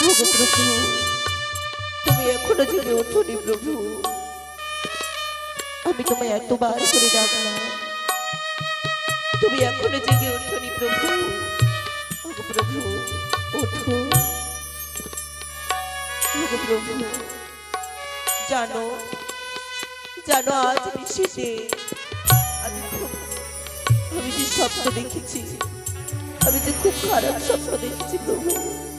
প্রভু তুমি এখনও জেগে ওঠোনি, প্রভু। আমি তোমায় এতবার করে ডাকলাম। তুমি এখনও জেগে ওঠোনি, প্রভু। প্রভু, ওঠো। প্রভু, জানো জানো আজ নিশীতে আমি আমি যে স্বপ্ন দেখেছি, আমি যে খুব খারাপ স্বপ্ন দেখেছি, প্রভু।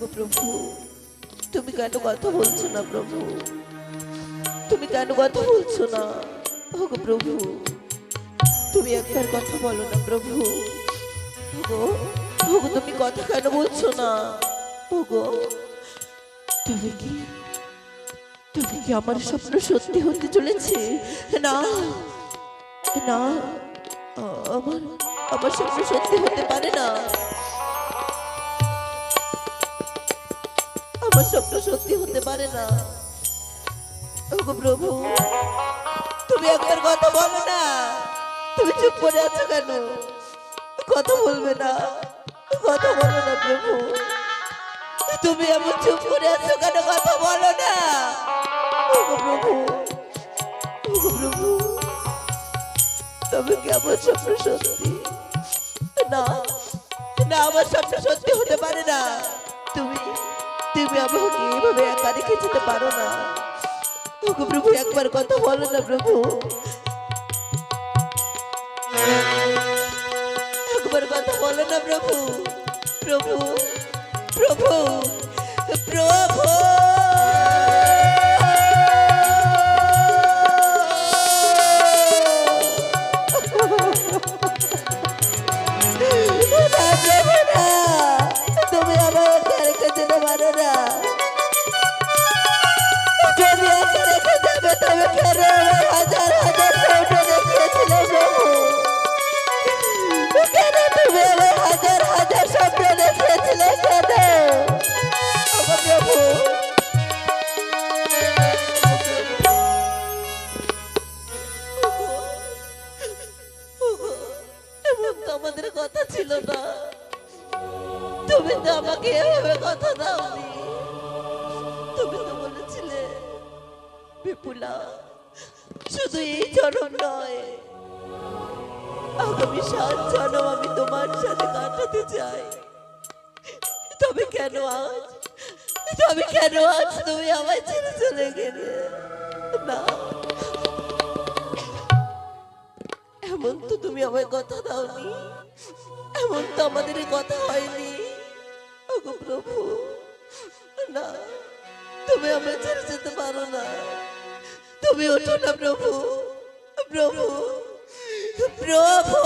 ওগো প্রভু। তুমি কেন কথা বলছো না প্রভু? তুমি কেন কথা বলছো না? ওগো প্রভু, তুমি একবার কথা বলো না প্রভু। ওগো, তুমি কথা কেন বলছো না? ওগো, তুমি কি তুমি কি আমার স্বপ্ন সত্যি হতে চলেছে? না না, আমার আমার স্বপ্ন সত্যি হতে পারে না। স্বপ্ন সত্যি হতে পারে না। প্রভু, তুমি একবার কথা বলো না। তুমি চুপ করে আছো কেন? কথা বলবে না। কথা বলো না প্রভু। তুমি এমন চুপ করে আছো কেন? কথা বলো না। প্রভু প্রভু তবে কি আমার স্বপ্ন সত্যি? না না, আমার স্বপ্ন সত্যি হতে পারে না। তুমি তুমি আমাকে এইভাবে একা রেখে যেতে পারো না। তোকে প্রভু, একবার কথা বলো না প্রভু। একবার কথা বলো না প্রভু। প্রভু প্রভু প্রভু। দেখিয়েছিলে কেন তুমি আমরা ছেড়ে যেতে পারো না। তুমি ওঠো না প্রভু। প্রভু। প্রভু।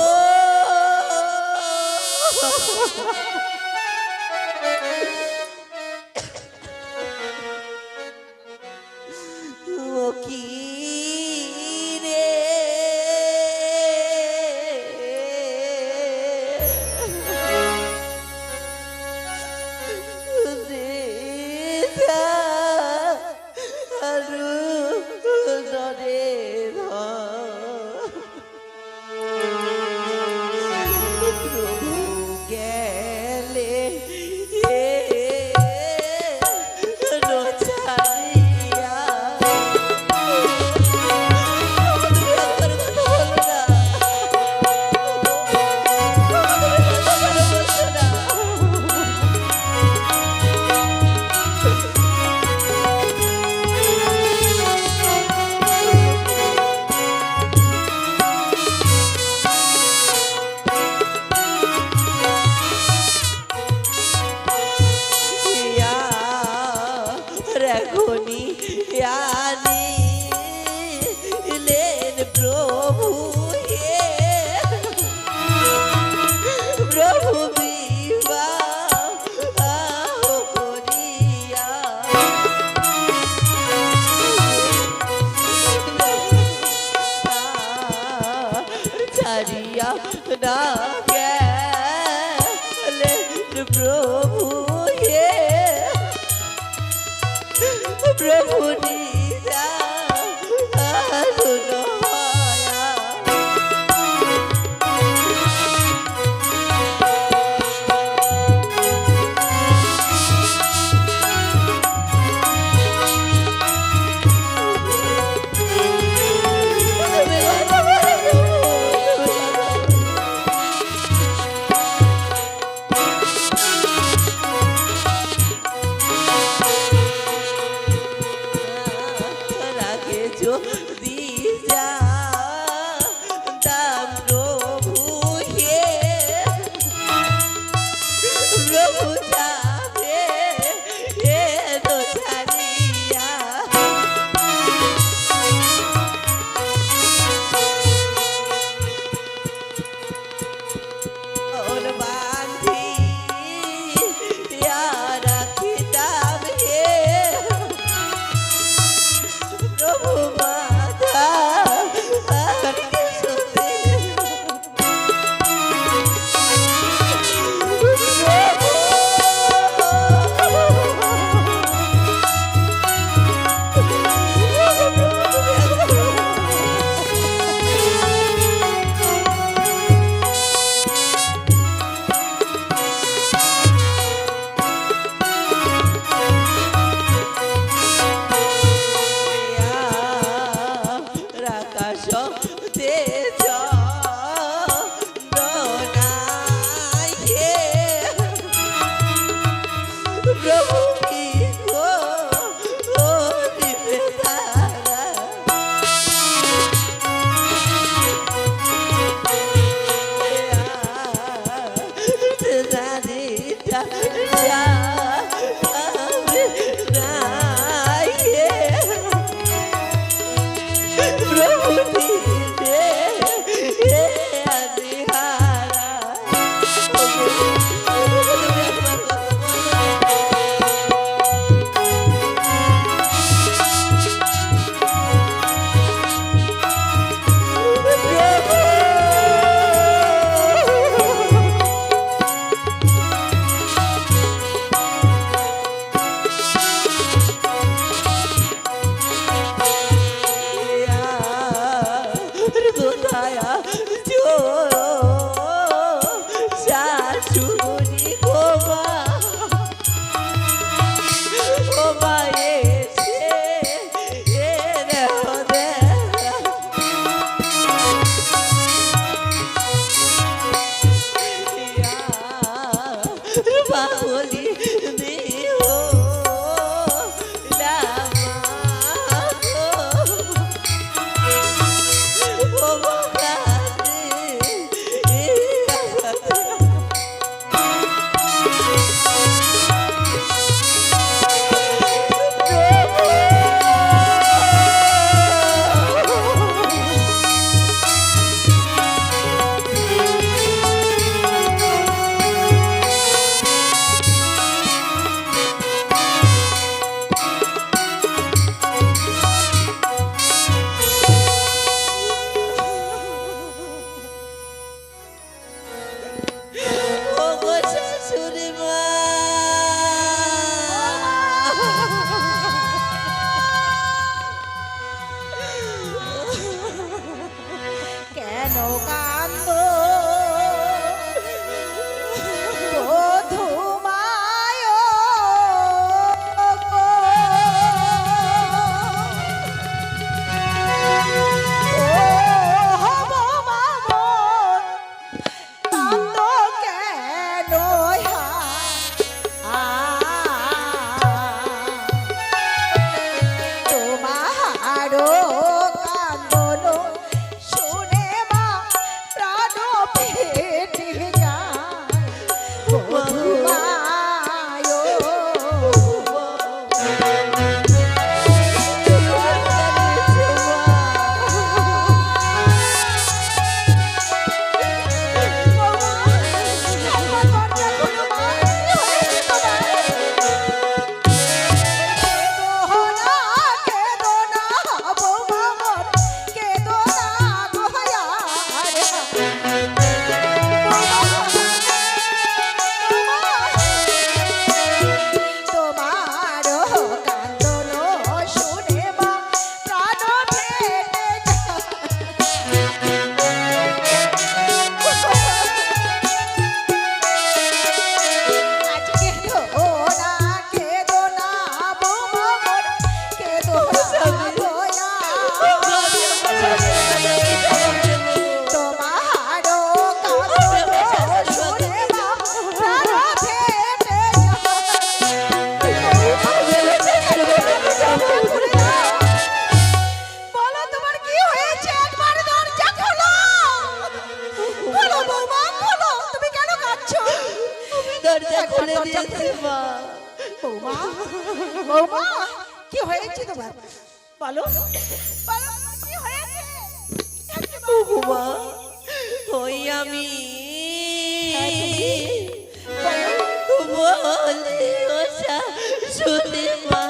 বলে ও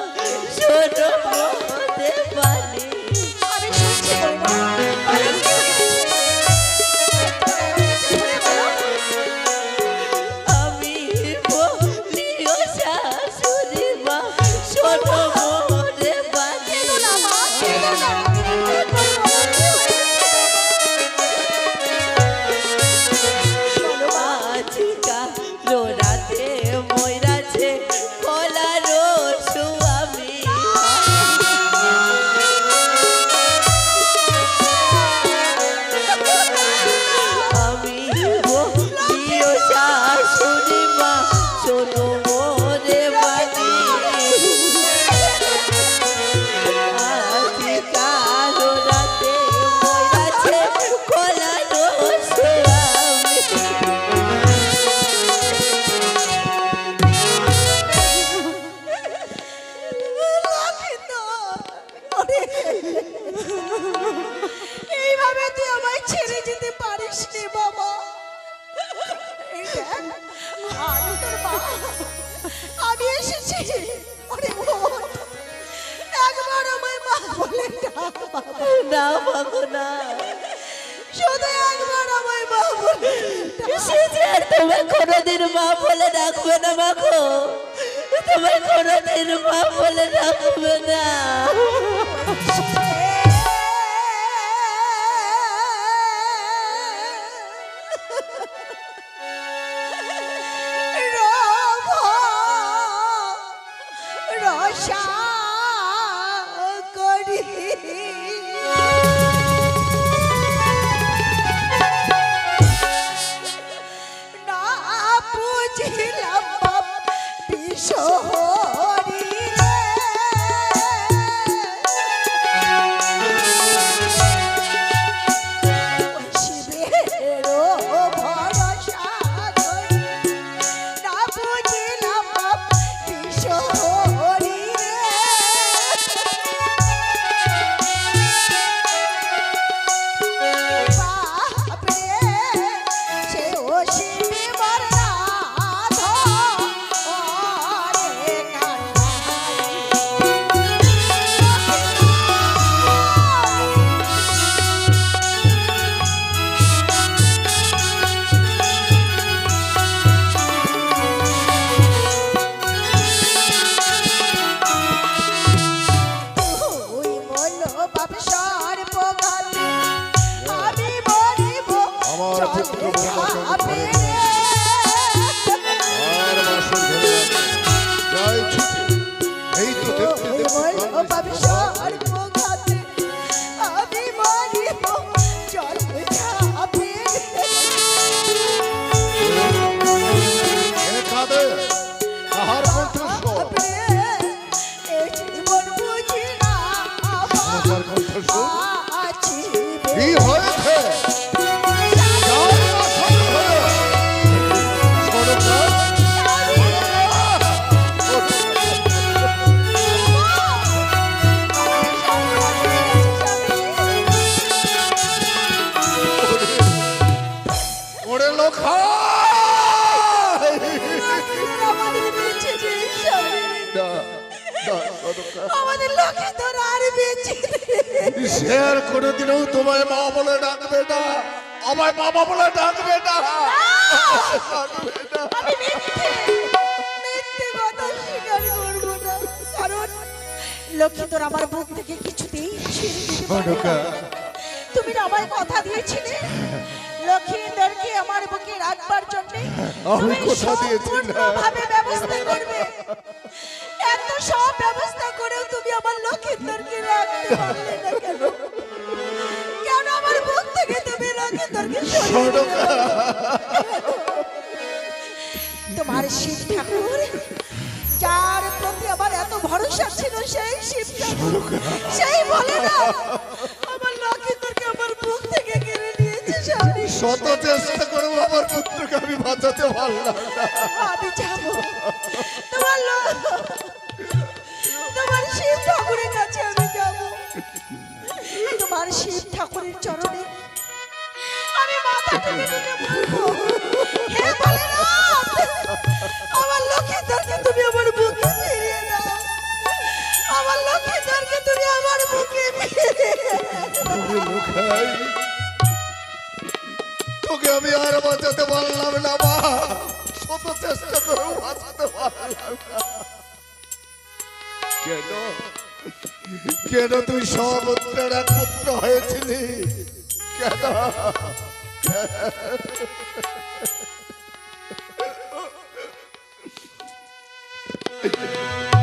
সে আর কোনোদিনও তোমায় মা বলে ডাকবে না। আমায় বাবা বলে ডাকবে না। লক্ষ্মী তোর আমার বুক থেকে কিছুতেই তুমি আমায় কথা দিয়েছিলে? লক্ষ্মীদেরকে আমার বুকে রাখবার জন্য আমি কথা দিয়েছিলাম। ব্যবস্থা করবে। এত সব ব্যবস্থা করেও তুমি আমার লক্ষ্মীদেরকে রাখতে পারলে না কেন? কেন আমার বুক থেকে তুমি লক্ষ্মীদেরকে সরিয়ে? তোমার শিব ঠাকুর যার প্রতি আমার এত ভরসা ছিল সেই শিব ঠাকুর সেই বলে না আমার লক্ষ্মীদেরকে আমার বুক থেকে কেড়ে নিয়েছে স্বামী। শত চেষ্টা করেও আমার পুত্রকে আমি বাঁচাতে পারলাম না। আমি যাব। তোমার ঠাকুরের কাছে আমি যাব তোমার শিব ঠাকুরের চরণে আমি মাথা টেনে টেনে বলব, হে ভোলেনাথ আমার লক্ষ্মীদেরকে তুমি আমার বুকে ফিরিয়ে দাও। আমার লক্ষ্মীদেরকে তুমি আমার বুকে ফিরিয়ে তোকে আমি আর বাঁচাতে পারলাম না, মা। শত চেষ্টা করেও বাঁচাতে পারলাম না। কেন? কেন তুই সহপুত্রের এক পুত্র হয়েছিলি? কেন? বাচ্চা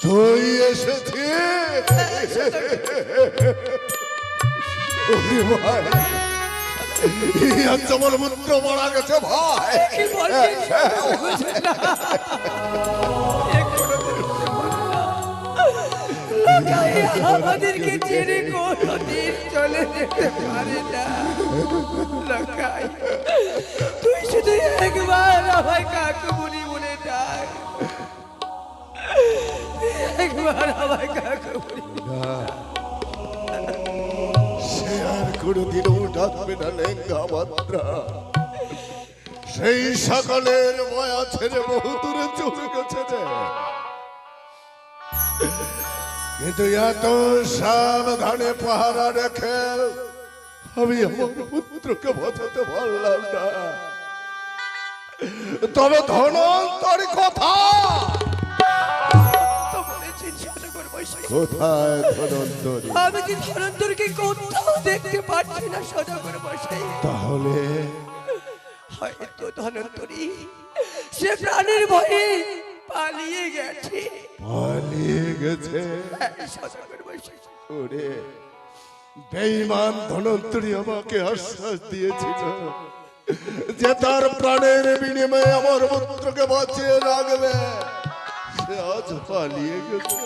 তুই ইয়া তোমার মন্ত্র মারা গেছে ভাই? আমাদেরকে ছেড়ে কোনদিন চলে যেতে পারে না। তুই শুধু একবার আমায় কাকুমুনি বলে ডাক। সেই সকালের মায়া ছেড়ে বহু দূরে চলে গেছে কিন্তু এত সাবধানে পাহারা রেখে আমি আমার পুত্রকে বাঁচাতে পারলাম না। তবে ধনন্তর কথা! কোথায় ধনন্তরী? আমি কি ধনন্তরকে কোথাও দেখতে পাচ্ছি না সদাগর মশাই তাহলে? হয়তো ধনন্তরী সে প্রাণের ভয়ে পালিয়ে গেছে। পালিয়ে গেছে? হ্যাঁ, ওরে বেঈমান ধনন্তরী আমাকে আশ্বাস দিয়েছিল যে তার প্রাণের বিনিময়ে আমার পুত্রকে বাঁচিয়ে রাখবে। আজ পালিয়ে গেছে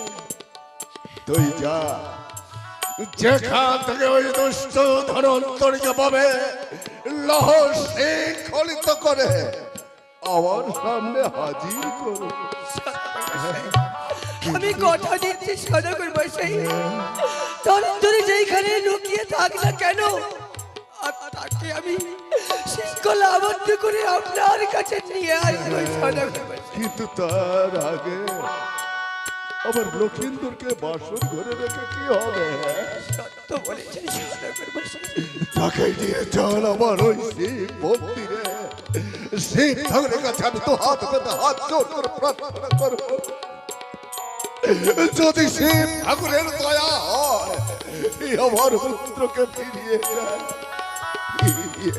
তুই যা যেখান থেকে ওই দুষ্ট ধনন্তরীকে পাবে লহ শৃঙ্খলিত করে আমার সামনে হাজির করো আমি কথা দিচ্ছি সদাগর মশাই ধনন্তরী যেখানে লুকিয়ে থাক কেন, আর তাকে আমি শৃঙ্খল আবদ্ধ করে আপনার কাছে নিয়ে আসব সদাগর কিন্তু তার আগে আমার লক্ষিন্দরকে বাসর ঘরে রেখে কি হবে? সত্য তাকে নিয়ে চল আমার ওই শিব মন্দিরে। শিব ঠাকুরের কাছে আমি তো হাত পেতে হাত জোর করে প্রার্থনা করব। যদি শিব ঠাকুরের দয়া হয় আমার পুত্রকে ফিরিয়ে দেয় ফিরিয়ে